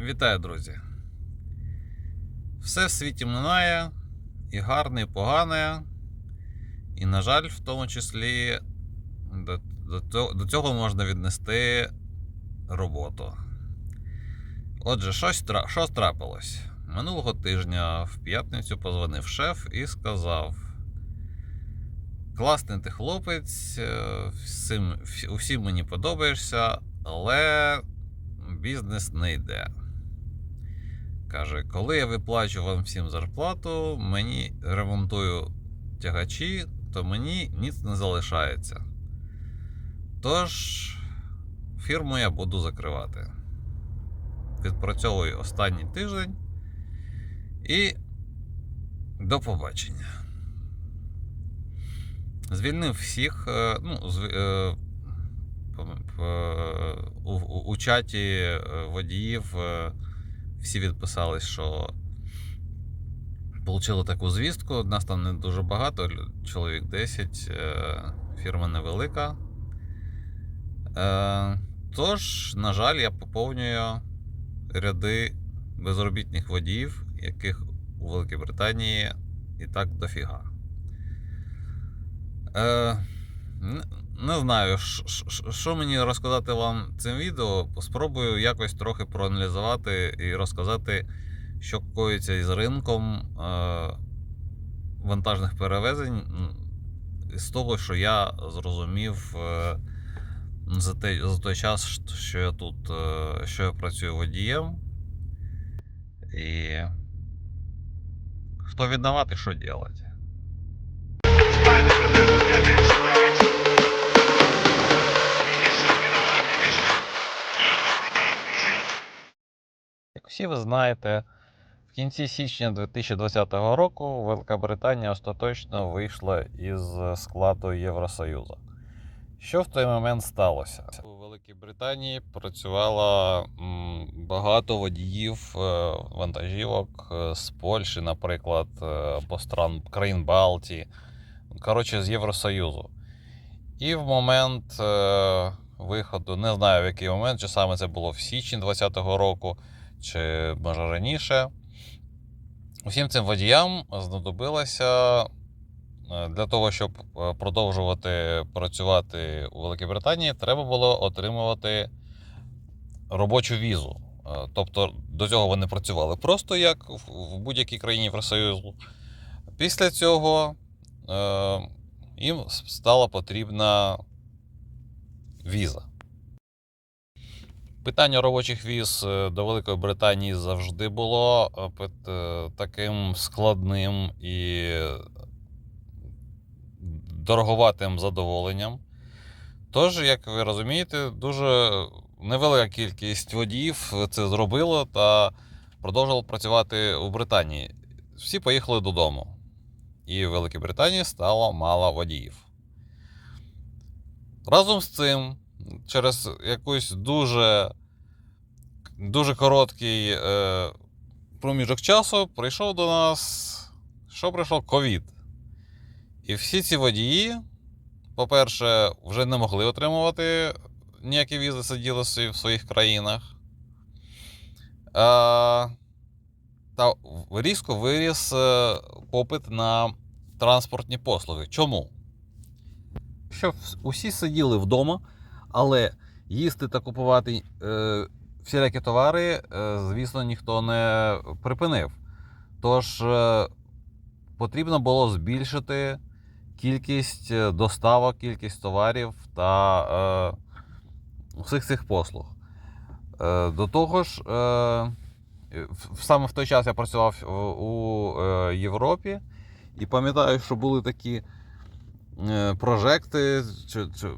Вітаю, друзі! Все в світі минає, і гарне, і погане. І, на жаль, в тому числі до, цього- можна віднести роботу. Отже, що трапилось? Минулого тижня в п'ятницю позвонив шеф і сказав: Класний ти хлопець, е, всім, усім мені подобаєшся, але бізнес не йде. Каже, коли я виплачу вам всім зарплату, мені ремонтую тягачі, то мені ніц не залишається. Тож, фірму я буду закривати. Відпрацьовую останній тиждень і до побачення. Звільнив всіх, е, ну, зв- е, п- у, у, у чаті е, водіїв е, всі відписались, що отримали таку звістку. Нас там не дуже багато, чоловік 10, е, фірма невелика. Е, Тож, на жаль, я поповнюю ряди безробітних водіїв, яких у Великій Британії і так дофіга. Е, не, знаю, що мені розказати вам цим відео. Спробую якось трохи проаналізувати і розказати, що коїться із ринком е, вантажних перевезень з того, що я зрозумів е, за, те, за той час, що- я тут, е, що я працюю водієм. І хто і що робити. Всі ви знаєте, в кінці січня 2020 року Велика Британія остаточно вийшла із складу Євросоюзу. Що в той момент сталося? У Великій Британії працювало багато водіїв е, вантажівок е, з Польщі, наприклад, е, або стран країн Балтії, коротше, з Євросоюзу. І в момент е, виходу, не знаю в який момент, чи саме це було в січні 2020 року, чи може раніше. Усім цим водіям знадобилося е, для того, щоб е, продовжувати працювати у Великій Британії, треба було отримувати робочу візу. Е, Тобто до цього вони працювали просто як в будь-якій країні Євросоюзу. Після цього їм стала потрібна віза. Питання робочих віз е, до Великої Британії завжди було е, е, таким складним і дороговатим задоволенням. Тож, як ви розумієте, дуже невелика кількість водіїв це зробило та продовжувало працювати у Британії. Всі поїхали додому. І в Великій Британії стало мало водіїв. Разом з цим, через якийсь дуже, дуже короткий е, проміжок часу прийшов до нас. Що прийшов ковід. І всі ці водії, по-перше, вже не могли отримувати ніякі візи, сиділи в своїх країнах. А, та різко виріс е, попит на транспортні послуги. Чому? Що усі сиділи вдома, але їсти та купувати е, всілякі товари, е, звісно, ніхто не припинив. Тож е, потрібно було збільшити кількість е, доставок, кількість товарів та всіх цих послуг. До того ж, саме в той час я працював у, Європі і пам'ятаю, що були такі прожекти. Чи, чи, е,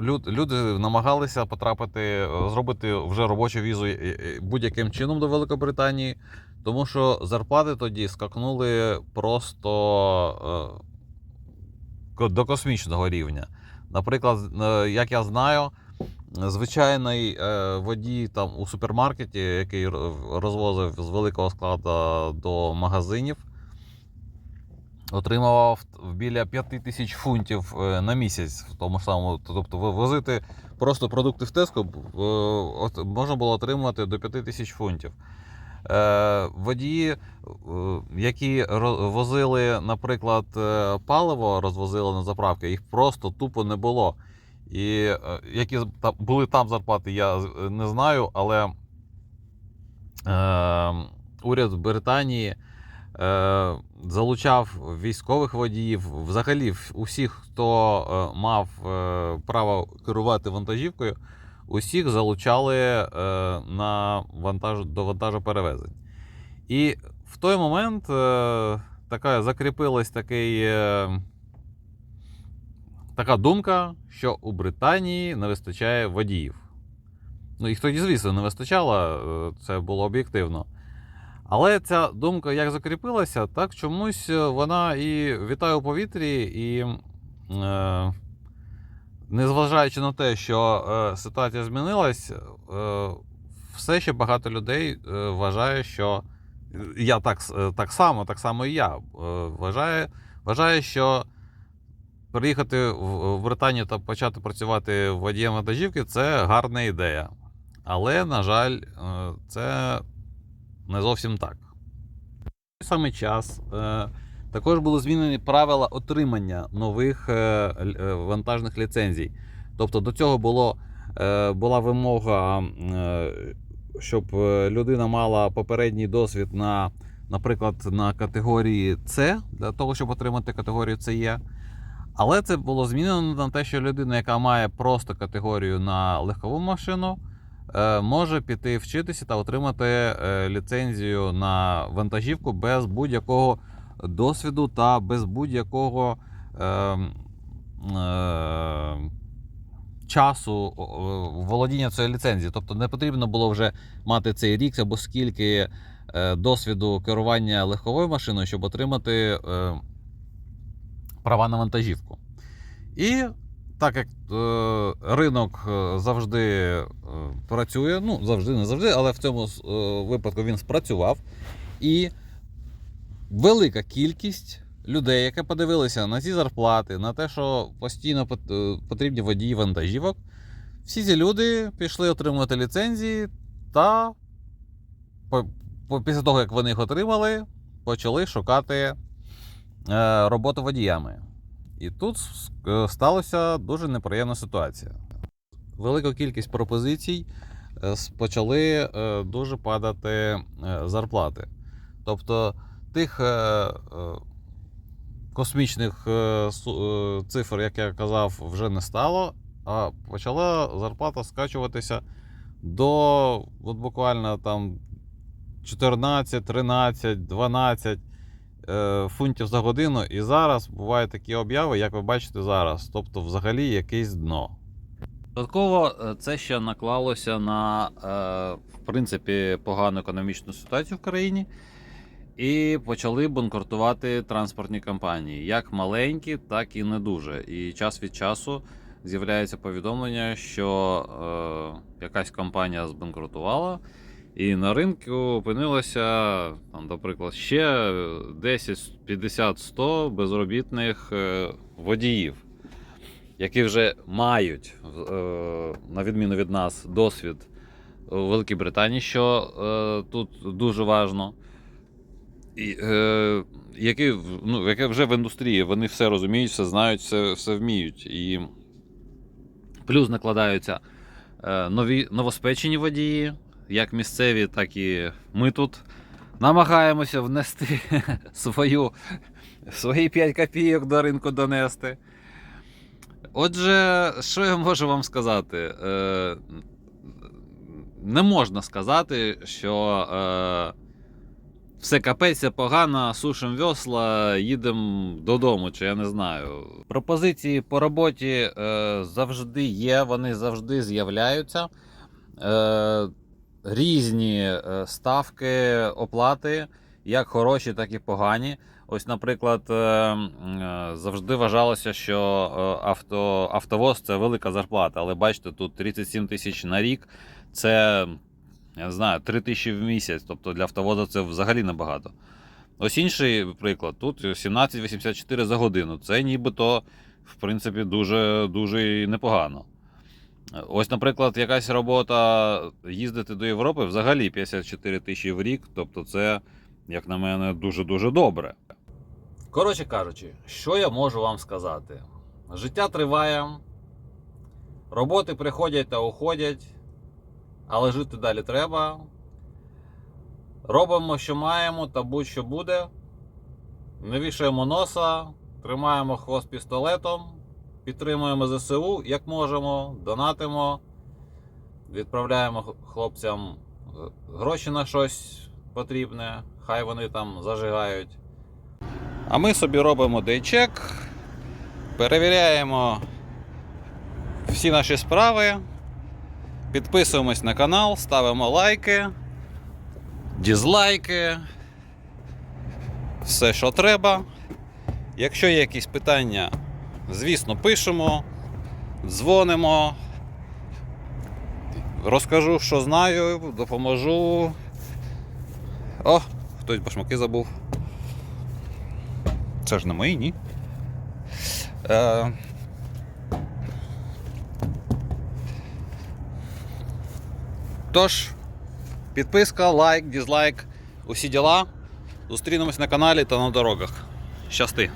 люд, люди намагалися потрапити, е, зробити вже робочу візу е, е, будь-яким чином до Великобританії, тому що зарплати тоді скакнули просто е, до космічного рівня. Наприклад, е, як я знаю, звичайний е, водій там у супермаркеті, який розвозив з великого складу до магазинів, отримував біля 5 тисяч фунтів е, на місяць в тому самому. Тобто возити просто продукти в Теско е, можна було отримувати до 5 тисяч фунтів. Е, Водії, які возили, наприклад, паливо, розвозили на заправки, їх просто тупо не було. І які були там зарплати, я не знаю, але е, уряд Британії залучав військових водіїв, взагалі усіх, хто е, мав е, право керувати вантажівкою, усіх залучали е, на вантаж, до вантажоперевезень. І в той момент е, така закріпилась такий, е, така думка, що у Британії не вистачає водіїв. Ну, їх тоді, звісно, не вистачало, е, це було об'єктивно. Але ця думка як закріпилася, так чомусь е, вона і вітає у повітрі, і е, незважаючи на те, що е, ситуація змінилась, е, все ще багато людей е, вважає, що я так, е, так само, так само і я е, вважаю, вважаю, що приїхати в Британію та почати працювати водієм вантажівки це гарна ідея. Але, на жаль, е, це не зовсім так. Самий час е, також були змінені правила отримання нових е, е, вантажних ліцензій. Тобто до цього було, була вимога, щоб людина мала попередній досвід на, наприклад, на категорії С для того, щоб отримати категорію CE. Але це було змінено на те, що людина, яка має просто категорію на легкову машину, може піти вчитися та отримати е, ліцензію на вантажівку без будь-якого досвіду та без будь-якого е, е, часу володіння цією ліцензією. Тобто не потрібно було вже мати цей рік або скільки е, досвіду керування легковою машиною, щоб отримати е, права на вантажівку. І так як е, ринок е, завжди е, працює, ну завжди, не завжди, але в цьому е, випадку він спрацював. І велика кількість людей, які подивилися на ці зарплати, на те, що постійно е, потрібні водії вантажівок, всі ці люди пішли отримувати ліцензії та після того, як вони їх отримали, почали шукати е, роботу водіями. І тут е, сталася дуже неприємна ситуація. Велика кількість пропозицій е, почали е, дуже падати зарплати. Тобто тих космічних цифр, як я казав, вже не стало, а почала зарплата скачуватися до от буквально там 14, 13, 12 е, фунтів за годину. І зараз бувають такі обяви, як ви бачите зараз. Тобто, взагалі, якесь дно. Додатково е, це ще наклалося на, е, в принципі, погану економічну ситуацію в країні. І почали банкрутувати транспортні компанії, як маленькі, так і не дуже. І час від часу з'являється повідомлення, що е, якась компанія збанкрутувала, і на ринку опинилося, там, наприклад, ще 10, 50, 100 безробітних е, водіїв, які вже мають, е, на відміну від нас, досвід у Великій Британії, що е, тут дуже важливо. І, е, які, ну, яке вже в індустрії, вони все розуміють, все знають, все, все вміють. І плюс накладаються нові новоспечені водії, як місцеві, так і ми тут намагаємося внести свою, свої 5 копійок до ринку донести. Отже, що я можу вам сказати? Е, не можна сказати, що. Е, все капець, все погано, сушимо весла, їдемо додому, чи я не знаю. Пропозиції по роботі е, завжди є, вони завжди з'являються. Різні е, ставки оплати, як хороші, так і погані. Ось, наприклад, е, е, завжди вважалося, що авто, автовоз це велика зарплата, але бачите, тут 37 тисяч на рік. Це я не знаю, 3 тисячі в місяць. Тобто для автовоза це взагалі небагато. Ось інший приклад. Тут 17,84 за годину. Це нібито, в принципі, дуже, дуже непогано. Ось, наприклад, якась робота їздити до Європи взагалі 54 тисячі в рік. Тобто, це, як на мене, дуже-дуже добре. Коротше кажучи, що я можу вам сказати? Життя триває, роботи приходять та уходять, але жити далі треба. Робимо, що маємо, та будь-що буде. Не вішаємо носа, тримаємо хвост пістолетом, підтримуємо ЗСУ як можемо, донатимо, відправляємо хлопцям е, гроші на щось потрібне, хай вони там зажигають. А ми собі робимо дейчек, перевіряємо всі наші справи, підписуємось на канал, ставимо лайки дізлайки, все, що треба. Якщо є якісь питання, звісно, пишемо, дзвонимо. Розкажу, що знаю, допоможу. О, хтось башмаки забув. Це ж не мої, ні. Е... Тож. Підписка, лайк, дізлайк, усі діла. Зустрінемось на каналі та на дорогах. Щасти!